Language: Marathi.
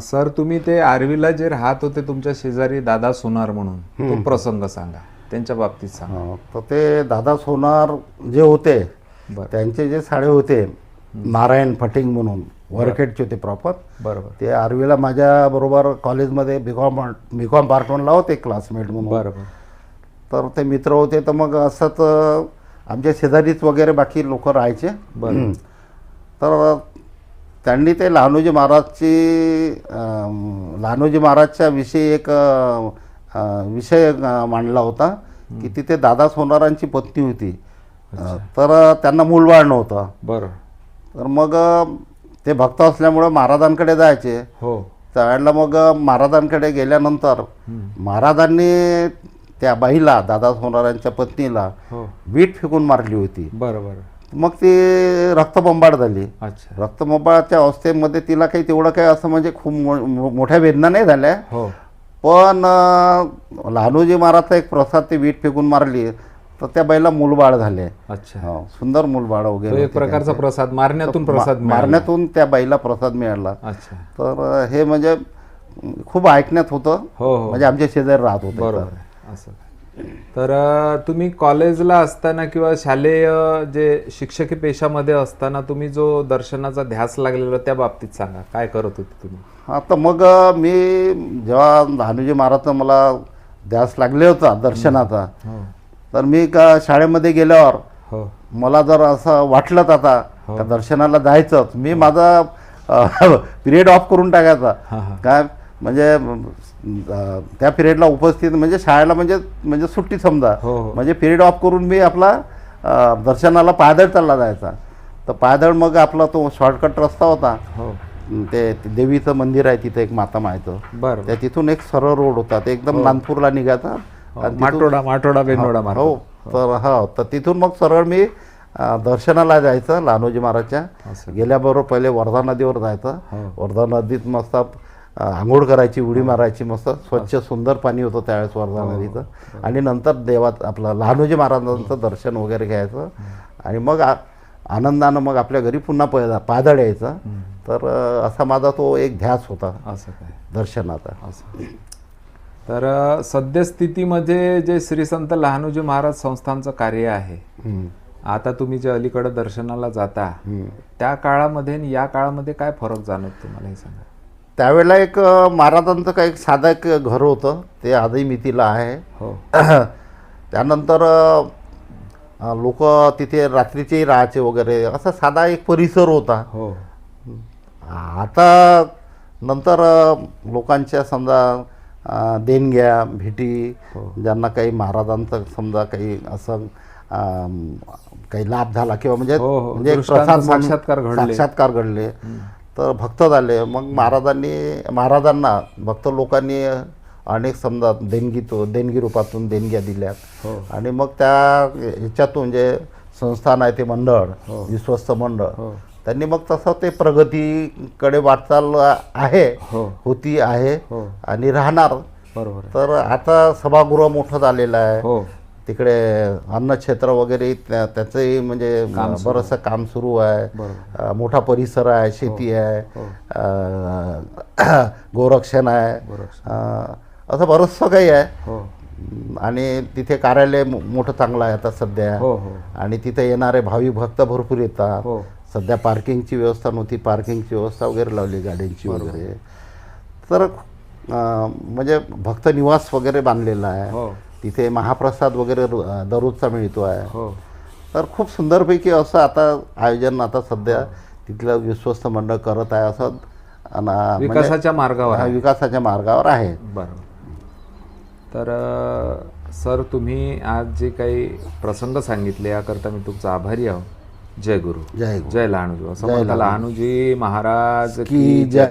सर तुम्ही ते आर्वीला जे राहत होते तुमच्या शेजारी दादा सोनार म्हणून तो प्रसंग सांगा. त्यांच्या बाबतीत सांगा. अं, तर ते दादा सोनार जे होते बरं. त्यांचे जे साडे होते नारायण फटिंग म्हणून वरखेडचे होते प्रॉपर. बरोबर. ते आर्वीला माझ्या बरोबर कॉलेजमध्ये बीकॉम बीकॉम पार्ट वनला होते क्लासमेट म्हणून. बरोबर. तर ते मित्र होते तर मग असंच अं, आमच्या शेजारीच वगैरे बाकी लोक राहायचे. तर त्यांनी ते लहानोजी महाराजची लहानोजी महाराजच्या विषयी एक विषय मांडला होता की तिथे दादा सोनारांची पत्नी होती. तर त्यांना मूलबाळ नव्हतं बरं. तर मग ते भक्त असल्यामुळे महाराजांकडे जायचे. हो. त्यावेळेला मग महाराजांकडे गेल्यानंतर महाराजांनी त्या बाईला दादा सोनारांच्या पत्नीला हो. वीट फेकून मारली होती. बरं बरं. मग ती रक्तबंबाळ झाली अच्छा. रक्तबंबाळाच्या अवस्थेमध्ये तिला काही तेवढं काही असं म्हणजे खूप मोठ्या वेदना नाही झाल्या. हो. पण लहानोजी महाराजचा एक प्रसाद ते वीट फेकून मारली. तर त्या बाईला मूलबाळ झाले. अच्छा. हो, सुंदर मूलबाळ वगैरे एक प्रकारचा प्रसाद मारण्यातून प्रसाद. मारण्यातून त्या बाईला प्रसाद मिळाला. अच्छा. तर हे म्हणजे खूप ऐकण्यात होतं. हो हो. म्हणजे आमच्या शेजारी राहत होते. बरोबर असं. तर तुम्ही कॉलेजला असताना किंवा शालेय जे शिक्षकी पेशामध्ये असताना तुम्ही जो दर्शनाचा ध्यास लागलेला त्या बाबतीत सांगा. काय करत होते तुम्ही? हा तर मग मी जेव्हा लहानोजी महाराजचा मला ध्यास लागले होता दर्शनाचा हो तर मी का शाळेमध्ये गेल्यावर हो. मला जर असं वाटलं आता का दर्शनाला जायचंच मी माझा पिरियड ऑफ करून टाकायचा. हा हा. काय म्हणजे त्या पिरियडला उपस्थित म्हणजे शाळेला म्हणजे म्हणजे सुट्टी समजा. हो हो. म्हणजे पिरियड ऑफ करून मी आपला दर्शनाला पायदळ चालला जायचा. तर पायदळ मग आपला तो शॉर्टकट रस्ता होता. हो. ते देवीचं मंदिर आहे तिथे एक माता मायचं. बरं. त्या तिथून एक सरळ रोड होता. ते एकदम नागपूरला निघायचा. माटोडा माटोडा बेनोडा हो. तर हो तर तिथून मग सरळ मी दर्शनाला जायचं लहानोजी महाराजच्या. गेल्याबरोबर पहिले वर्धा नदीवर जायचं. वर्धा नदीत मस्त आंघोळ करायची उडी मारायची मस्त स्वच्छ सुंदर पाणी होतं त्यावेळेस वर्धा हो, नदीचं आणि नंतर देवात आपलं लहानोजी महाराजांचं दर्शन वगैरे घ्यायचं. आणि मग आ- आनंदानं मग आपल्या घरी पुन्हा पै पायदळ यायचं. तर असा माझा तो एक ध्यास होता असं काय. दर्शनाचा. असं. तर सद्यस्थितीमध्ये जे श्री संत लहानोजी महाराज संस्थांचं कार्य आहे. आता तुम्ही जे अलीकडे दर्शनाला जाता. त्या काळामध्ये आणि या काळामध्ये काय फरक जाणवत तुम्हाला हे सांगा? त्यावेळेला एक महाराजांचं काही एक साधं एक घर होतं ते आजही मितीला आहे. हो. त्यानंतर लोक तिथे रात्रीचेही राहायचे वगैरे असा साधा एक परिसर होता. हो. आता नंतर लोकांच्या समजा देणग्या भेटी ज्यांना काही महाराजांचं समजा काही असं काही लाभ झाला किंवा म्हणजे हो, हो. म्हणजे साक्षात्कार घडले. साक्षात्कार घडले. तर भक्त झाले. मग महाराजांनी महाराजांना भक्त लोकांनी अनेक समजा देणगी तो देणगी रूपातून देणग्या दिल्यात. हो. आणि मग त्या ह्याच्यातून जे संस्थान आहे ते मंडळ विश्वस्त मंडळ हो. त्यांनी मग तसं ते प्रगतीकडे वाटचाल आहे हो. होती आहे हो. आणि राहणार. बरोबर. तर आता सभागृह मोठं झालेलं आहे. हो. तिकडे अन्नक्षेत्र वगैरे त्या- त्याचंही म्हणजे बरंचसं काम सुरू आहे. मोठा परिसर आहे शेती आहे. हो. अ, गोरक्षण आहे. असं बरंचसं काही आहे. हो. आणि तिथे कार्यालय मोठं चांगलं आहे आता सध्या. हो हो. आणि तिथे येणारे भाविक भक्त भरपूर येतात. हो. सध्या पार्किंगची व्यवस्था नव्हती. पार्किंगची व्यवस्था वगैरे लावली गाड्यांची वगैरे. तर म्हणजे भक्त निवास वगैरे बांधलेला आहे. हो. तिथे महाप्रसाद वगैरे दररोजचा मिळतो आहे. हो. तर खूप सुंदरपैकी असं आता आयोजन आता सध्या तिथलं विश्वस्त मंडळ करत आहे असं म्हणजे विकासाच्या मार्गावर हा, आहे. विकासाच्या मार्गावर आहे. बरोबर तर अ, सर तुम्ही आज जे काही प्रसंग सांगितले याकरता मी तुमचा आभारी आहो. जय गुरु. जय गुरु. जय लहानूजी. असं जय म्हणता लहानूजी. लहानूजी महाराज की जय.